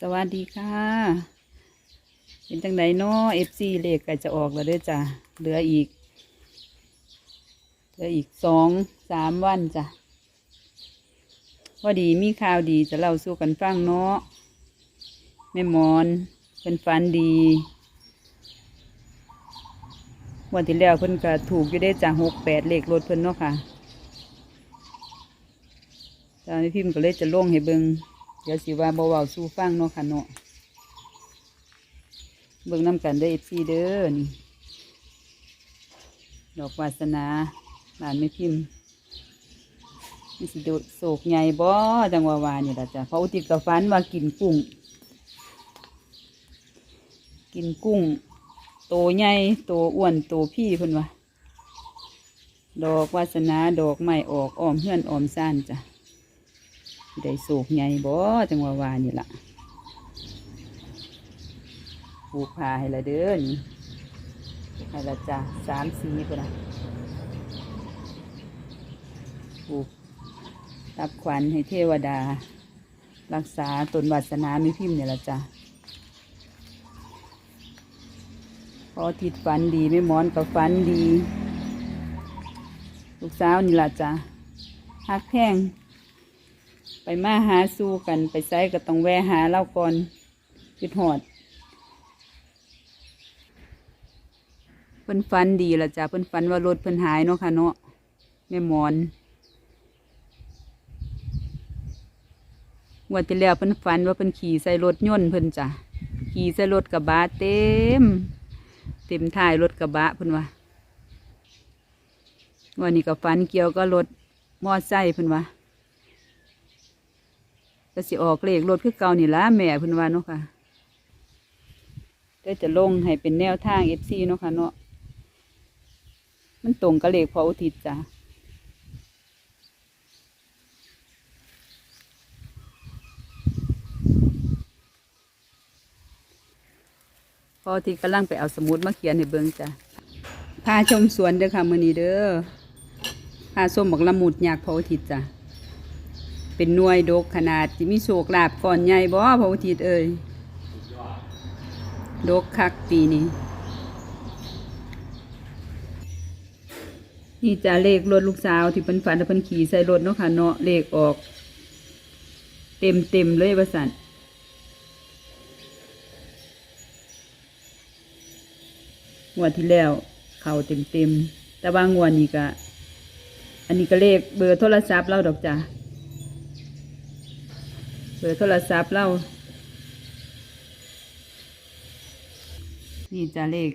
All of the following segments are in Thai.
สวัสดีค่ะ เป็นจังไดเนาะ FC เลขก็จะออกแล้วเด้อจ้ะเหลืออีก เหลืออีกสองสามวันจ้ะพอดีมีข่าวดีจะเล่าสู่กันฟังเนาะแม่หมอนเป็นฟันดีวันที่แล้วเพิ่นก็ถูกอยู่ได้จ้ะหกแปดเลขรถเพิ่นเนาะค่ะตอนนี้พิมพ์ก็เลยจะลงให้เบิง เดี๋ยวสิว่าบ่เว้าสู่ฟังเนาะค่ะเนาะเบิ่งน้ำกันเด้อ FC เด้อนี่ดอกวาสนาหลานไม่พิมพ์นี่สิโดดโศกใหญ่บ่จังวาวานี่ล่ะจ้ะเพราะอุติกับฟันว่ากินกุ้ง กินกุ้ง โตใหญ่โตอ้วนโตพี่เพิ่นว่าดอกวาสนาดอกไม้ออกอ้อมเฮือนอ้อมซ่านจ้ะ ได้โศกใหญ่บ่จังหวะวานี่ล่ะผูกผ้าให้ละเด้อนี่ผูกให้ละจ้ะสามสีพุ่นนะผูกรับขวัญให้เทวดา รักษาตนวาสนามีพิมพ์เนี่ยละจ้ะพอทิดฝันดีไม่มอนกับฝันดี ลูกสาวนี่ละจ้ะฮักแพง ไปมาหาสู้กันไปไซก็ต้องแวะหาเล่าก่อนคิดหอดเพิ่นฟันดีละจ้ะเพิ่นฟันว่ารถเพิ่นหายเนาะค่ะเนาะแม่หมอนงวดที่แล้วเพิ่นฟันว่าเพิ่นขี่ใส่รถยนต์เพิ่นจ้ะขี่ใส่รถกระบะเต็ม เต็มท้ายรถกระบะเพิ่นว่าวันนี้ก็ฟันเกี่ยวก็รถมอไซค์เพิ่นว่า ก็สิออกเลขรถคือเก่านี่ละแม่เพิ่นว่าเนาะค่ะก็จะลงให้เป็นแนวทางเอฟซีเนาะค่ะเนาะมันตรงกับเลขพออุทิศจ้ะพออุที่กำลังไปเอาสมุดมาเขียนให้เบิ่งจ้ะพาชมสวนเด้อค่ะมื้อนี้เด้อพาส้มบักละมุดอยากพออุทิศจ้ะ เป็นหน่วยดกขนาดที่มีโศกลาบก่อนใหญ่บ่พระอุทิศเอ้ยดกคักปีนี้นี่จะเลขรถลูกสาวที่เพิ่นฝันว่าเพิ่นขี่ใส่รถเนาะค่ะเนาะเลขออก เต็มเต็มเลยว่าสั่นงวดที่แล้วเข้าเต็มเต็มแต่ว่างวดนี้ก็อันนี้ก็เลขเบอร์โทรศัพท์เราดอกจ้ะ เบอร์โทรศัพท์เรานี่จะเลข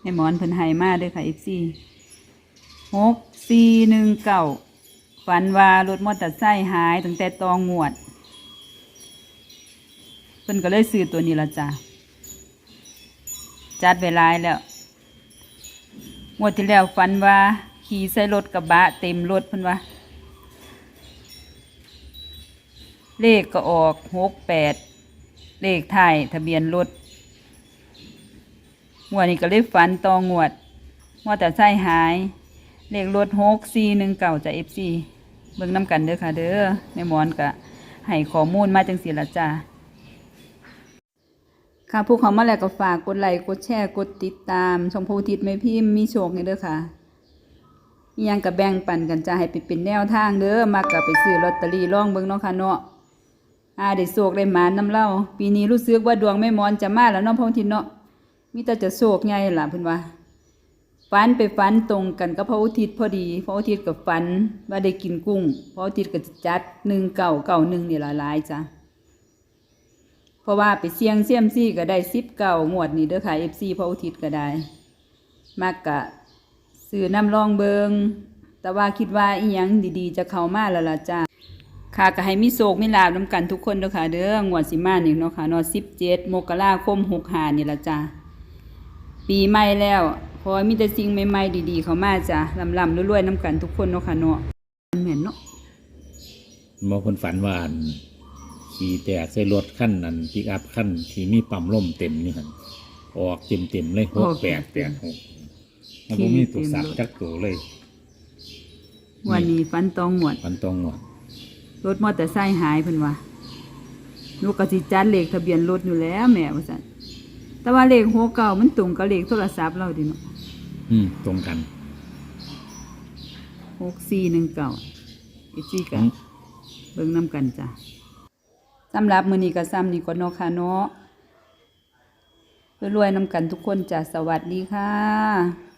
ให้หมอนเพิ่นให้มาเด้วยค่ะ FC หกสี่หนึ่งเก้าฝันว่ารถมอเตอร์ไซค์หายตั้งแต่ตองงวด เพิ่นก็เลยซื้อตัวนี้ละจ้ะจัดไว้หลายแล้วงวดที่แล้วฝันว่าขี่ใส่รถกระบะเต็มรถเพิ่นว่า เลขก็ออกหกแปดเลขไทายทะเบียนรถงวดนี้ก็เลยฝันตองวดมอแต่ใส่หาย เลขรถหกสี่หนึ่งเก่าจากเอฟซีเบิ่งน้ำกันเด้อค่ะ เด้อแม่มอนก็ให้ข้อมูลมาจังสีละจ้าค่ะผู้เขามาแล้วก็ฝากกดไลค์กดแชร์กดติดตามชมพูทิศไม่พิมพ์มีโชคเนี่เด้อค่ะยังกับแบ่งปันกันจะให้เป็นแนวทางเด้อมากกับไปซื้อลอตเตอรี่ล่องเบิ่งเนาะค่ะเนาะ อาได้โศกได้หมานน้ำเล่าปีนี้รู้สึกว่าดวงแม่มอนจะมาแล้วเนาะพ่อทินเนาะมีแต่จะโศกไงล่ะเพิ่นว่าฝันไปฝันตรงกันกับพระอุทิศพอดี พระอุทิศกับฝันว่าได้กินกุ้ง พระอุทิศก็จะจัดหนึ่งเก่าเก่าหนึ่งนี่ละลายจ้ะเพราะว่าไปเสี่ยงเสี่ยมซี่ก็ได้สิบเก่างวดนี่เด้อค่ะเอฟซีพระอุทิศก็ได้มากกะซื้อน้ำรองเบิง แต่ว่าคิดว่าอีหยังดีๆ จะเข้ามาแล้วล่ะจ้า ค่ะก็ให้มีโศกมีลาบน้ำกันทุกคนเด้อค่ะ เด้องวดสิมานี่เนาะค่ะเนาะสิบเจ็ดมกราคมหกหานี่ละจ้าปีใหม่แล้วขอให้มีแต่สิ่งใหม่ๆดีๆ เข้ามาจ้าลำๆรวยๆน้ำกันทุกคนเนาะค่ะเนาะเหม็นเนาะมอคนฝันว่าอันขี่แตกใส่รถขั้นนั้นปิกอัพขั้นที่มีปั๊มลมเต็มนี่หันออกเต็มเต็มๆเลยหกแปดแปดหกมันบ่มีตัวสักจักตัวเลย วันนี้ฟันตองหมวดมันต้องงวด รถมอเตอร์ไซค์หายเพิ่นว่าหนูก็สิจัดเลขทะเบียนรถอยู่แล้วแม่ว่าซั่นแต่ว่าเลขหัวเก่ามันตรงกับเลขโทรศัพท์เราดิเนาะอืมตรงกัน6419อีกสี่กัอืนมเบิ่งนํกันจ้ะสำหรับมื้อนี้ก็ซ้ำนี้ก่อนเนาะค่ะเนาะรวยๆนํกันทุกคนจ้ะสวัสดีค่ะ